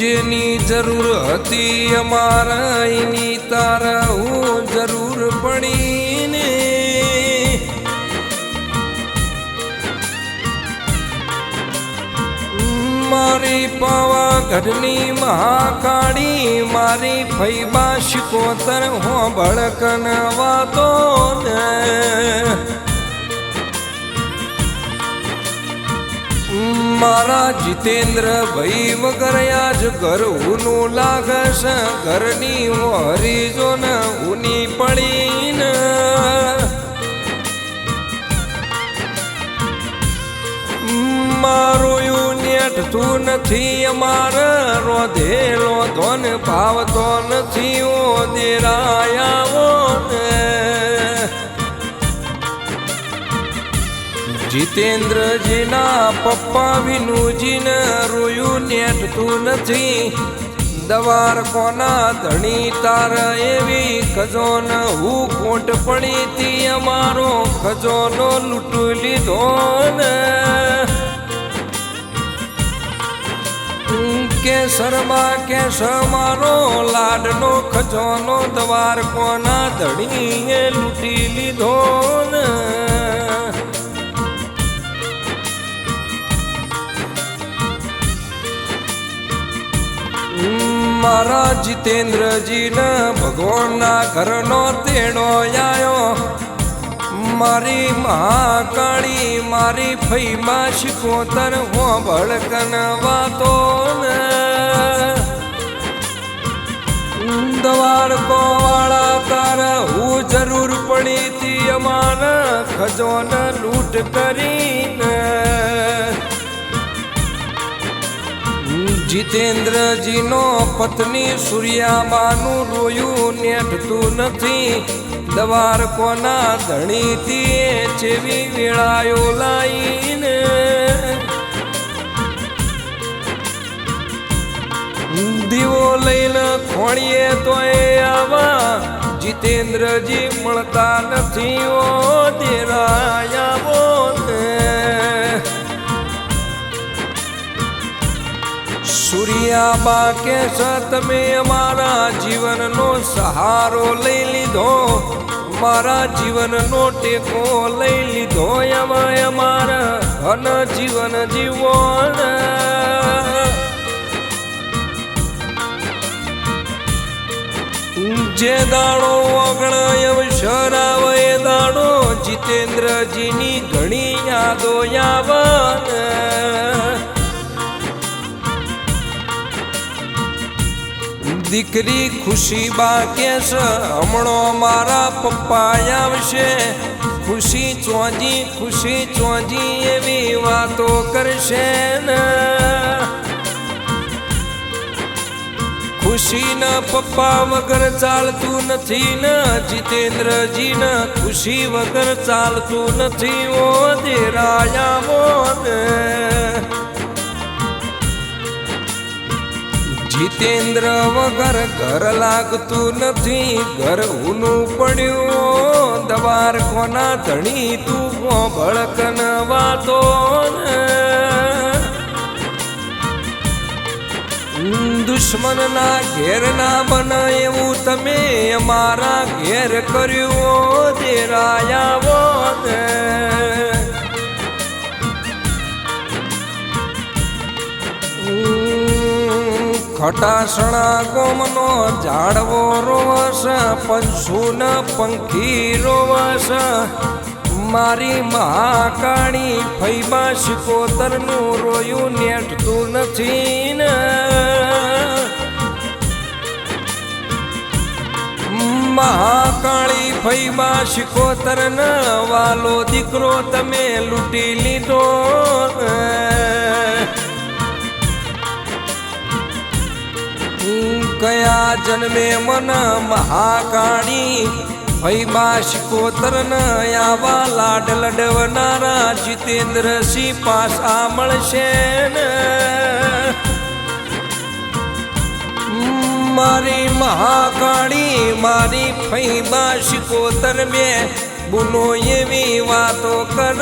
જેની જરૂર હતી અમારા એની તારા હું જરૂર પડીને. મારી મારી પાવાગઢની મહાકાળી, મારી ફૈબા શિકોતર હો ભડકન વાતો ને મારા જીતેન્દ્ર ભાઈ વગર આજ ઘર ઉનું લાગશ. ઘરની હરીજો ને ઉની પડી ને મારું તું નથી, અમાર રોધેલો ધોન ભાવતો નથી. ઓ દેરાયાવો જીતેન્દ્રજીના પપ્પા વિનુજીને રોયું નેટતું નથી. દવાર કોના ધણી તાર એવી ખજોન? હું કોટ પડી તી અમારો ખજોનો લૂંટી લીધો ને. કેસરમાં કેસ મારો લાડનો ખજોનો દવાર કોના ધણીએ લૂંટી લીધો ને? મારા જીતેન્દ્રજીને ભગવાનના ઘરનો તેડો આયો. મારી મહાકાળી, મારી ફઈમાં શિકોતર હો ભડકન વાતો ને દવાડકો વાળા તાર હું જરૂર પડી તી અમારે ખજોન લૂંટ કરીને. જીતેન્દ્રજીનો પત્ની સૂર્યામાનું રોયું નેઠતું નથી. દવાર કોના ધણીતીએ ચેવી વેળાયો લાઈને. દીવો લઈને ખોણીએ તો એ આવા. જીતેન્દ્રજી મળતા નથી ઓ દેરાયા સૂર્યાબા કે તમે અમારા જીવનનો સહારો લઈ લીધો. મારા જીવનનો ટેકો લઈ લીધો. એમાં અમારા ઘન જીવન જીવો જે દાડો અગણ શરાવ એ દાડો જીતેન્દ્રજીની ઘણી યાદો આવે દીકરી ખુશી બા છે? હમણો મારા પપ્પા આવશે. ખુશી ચોજી ખુશી ચોજી એવી વાતો કરશે ને. ખુશી ના પપ્પા વગર ચાલતું નથી ને. જીતેન્દ્રજી ના ખુશી વગર ચાલતું નથી. ઓ દેરાયા ને જીતેન્દ્ર વગર ઘર લાગતું નથી. ઘર ઊનું પડ્યું. દવાર કોના ધણી તું ભળકન વાતો દુશ્મન દુશ્મનના ઘેર ના બન એવું તમે અમારા ઘેર કર્યું દેરાયા ખટાસણા ગોમનો ઝાડવો રોવસ પંશુન પંખી રોવસ મારી મહાકાણી ફૈબા શિકોતરનું રોયું નેટતું નથી ને. મહાકાળી ફૈબા શિકોતર વાલો દીકરો તમે લૂંટી લીધો. કયા જન્મે મન મહાકાણી ભૈબા શિકોતર આવા લાડ લડવનારા જીતેન્દ્રસિંહ પાસા મળશે મારી મહાકાળી, મારી ફૈબા શિકોતર મેં બુનો એવી વાતો કર.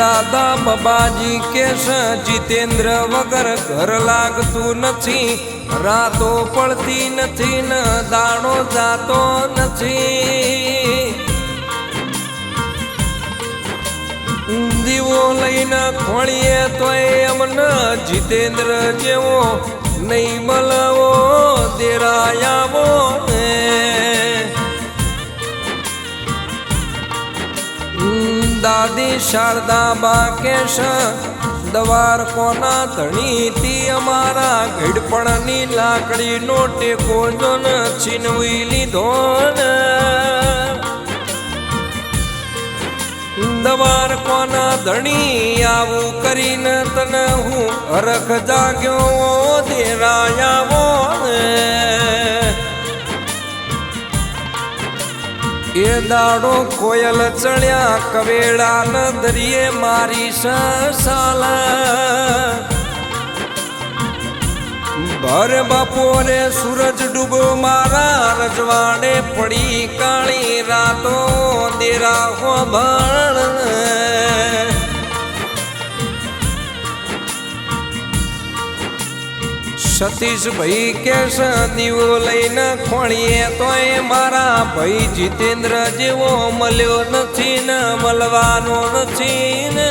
દાદા બાબાજી કેશ જીતેન્દ્ર વગર ઘર લાગતું નથી. રાતો પડતી નથી ન દાડો જાતો નથી. દીવો લઈને ખોળીએ તો અમને જીતેન્દ્ર જેવો નહીં મલવો દેરાયાવો. દાદી શારદા બા કેશ. દવાર કોના ધણીથી અમારા ઘડપણની લાકડીનો ટેકો જોન છીનવી લીધો ને. દવાર કોના ધણી આવું કરીને તને હું હરખ જાગ્યો દેરાયાવો એ દાડો કોયલ ચણ્યા કવેડા ન દરિયે મારી સસાલ ભર બપોરે સૂરજ ડૂબો મારા રજવાડે પડી કાળી રાતો દેરા હો સતીશભાઈ કેશ દીવો લઈને ખોણીએ તોય મારા ભાઈ જીતેન્દ્ર જેવો મળ્યો નથી ને, મળવાનો નથી ને.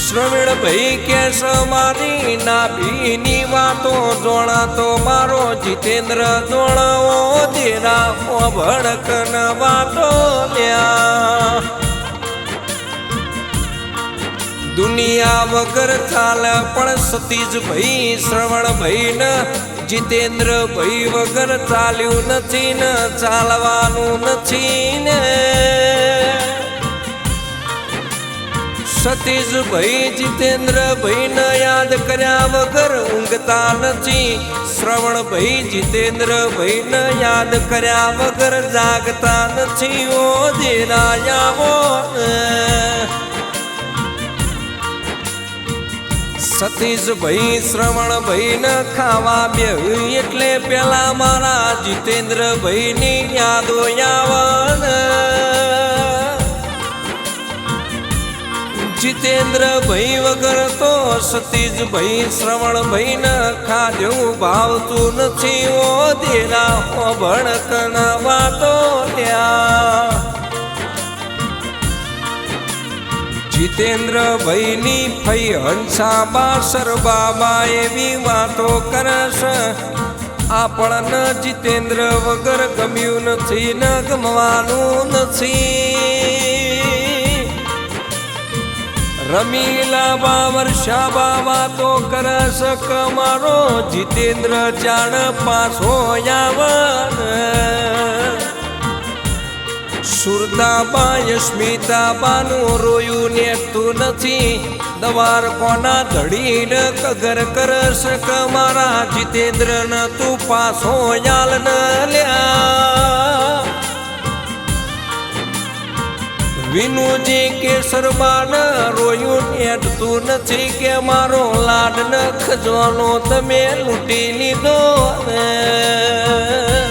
શ્રવણ ભાઈ કેશ મારી નાભીની વાતો જોણાતો મારો જીતેન્દ્ર જોણાવો દેરા ભડક વાતો લ્યા. દુનિયા વગર ચાલે પણ સતીજ ભાઈ શ્રવણ ભાઈ ને જીતેન્દ્ર ભાઈ વગર ચાલ્યું નથી ને ચાલવાનું નથી ને સતીજ ભાઈ જીતેન્દ્ર ભાઈ ને યાદ કર્યા વગર ઊંઘતા નથી શ્રવણ ભાઈ જીતેન્દ્ર ભાઈ ને યાદ કર્યા વગર જાગતા નથી ઓ દેરાયાઓ સતીશ ભાઈ શ્રવણ ભાઈ ન ખાવા બે એટલે પેલા મારા જીતેન્દ્ર ભાઈ ની યાદો યાવન. જીતેન્દ્ર ભાઈ વગર તો સતીજ ભાઈ શ્રવણ ભાઈ ન ખાધ્યું ભાવતું નથી ઓ દેરા ભણકના વાતો લ્યા જીતેન્દ્ર ભયની ફઈ હંસા બાસર બાબા એવી વાતો કરશ. આપણને જીતેન્દ્ર વગર ગમ્યું નથી, ન ગમવાનું નથી. રમીલા બા વર્ષા બા વાતો કરશ કમારો જીતેન્દ્ર જાણ પાછો આવન સુરતાબા યસ્મિતાબાનું રોયું નેતું નથી. દવાર કોના ધડીન કગર કરશ કમારા? જીતેન્દ્ર ન તું પાછો યાલ ન લ્યા. વિનુજી કેસરબાન રોયું નેટતું નથી કે મારો લાડ ન ખજવાનો? તમે લૂંટી લીધો ને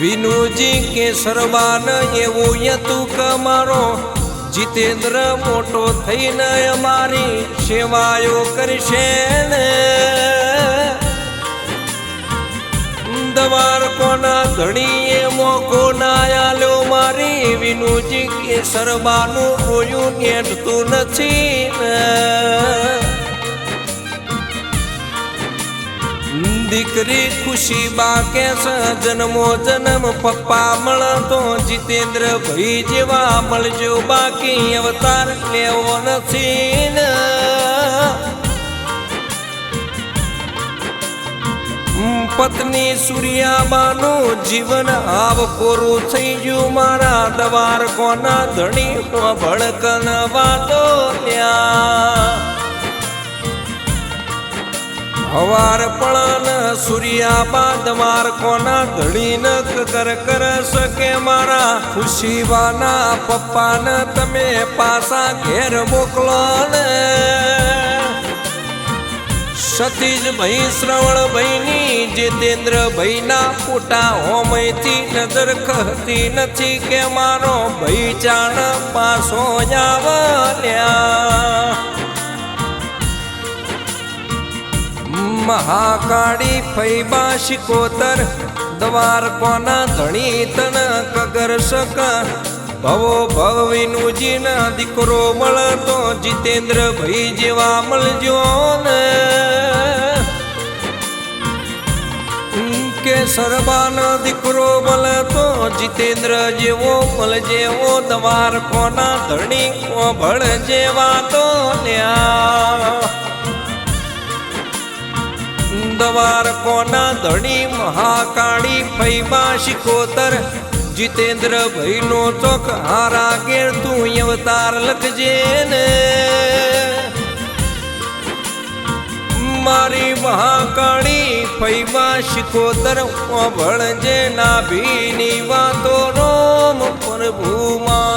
વિનુજી કે સરવાન એવું યતું કમારો મારો? જીતેન્દ્ર મોટો થઈને અમારી સેવાયો કરશે ને? દવાર કોના ધણીએ મોકો આલ્યો? મારી વિનુજી કે સરબાનું રોયું નેટતું નથી ને? દીકરી ખુશી બા કે જન્મો જન્મ પપ્પા મળતો જીતેન્દ્ર ભાઈ જેવા મળજો બાકી અવતાર લેવો નથી પત્ની સૂર્યાબાનું જીવન આવ કોરું થઈ ગયું, મારા દવાર કોના ધણી ભળકન વાતો લ્યા હવાર પણ સૂર્યા બાદ માર કોના ધડી ન કર કર શકે મારા? ખુશીવાના પપ્પાને તમે પાસા ઘેર મોકલો ને સતીજ ભાઈ શ્રવણ ભાઈની જીતેન્દ્ર ભાઈના ફોટા હોમયથી નજર ખતી નથી કે મારો ભાઈ ચાણ પાસો આવલ્યા મહાકાળી ફૈબા શિકોતર દ્વાર કોના ધણી તન કગર સકા ભવો ભવિનુજીના જીન દીકરો મળતો જીતેન્દ્ર ભાઈ જેવા મળજો ને કે સરબાન દીકરો મળતો જીતેન્દ્ર જેવો મળજેવો દ્વાર કોના ધણી ભળ જેવા તો ન્યા દવાર કોના ધણી મહાકાળી ફૈબા શિકોતર? જીતેન્દ્ર ભાઈનો ચોક હારા ગેર તું અવતાર લખજે ને. મારી મહાકાળી ફૈબા શિકોતર ભણજે ના ભીની વાતો રોમ પ્રભુ માર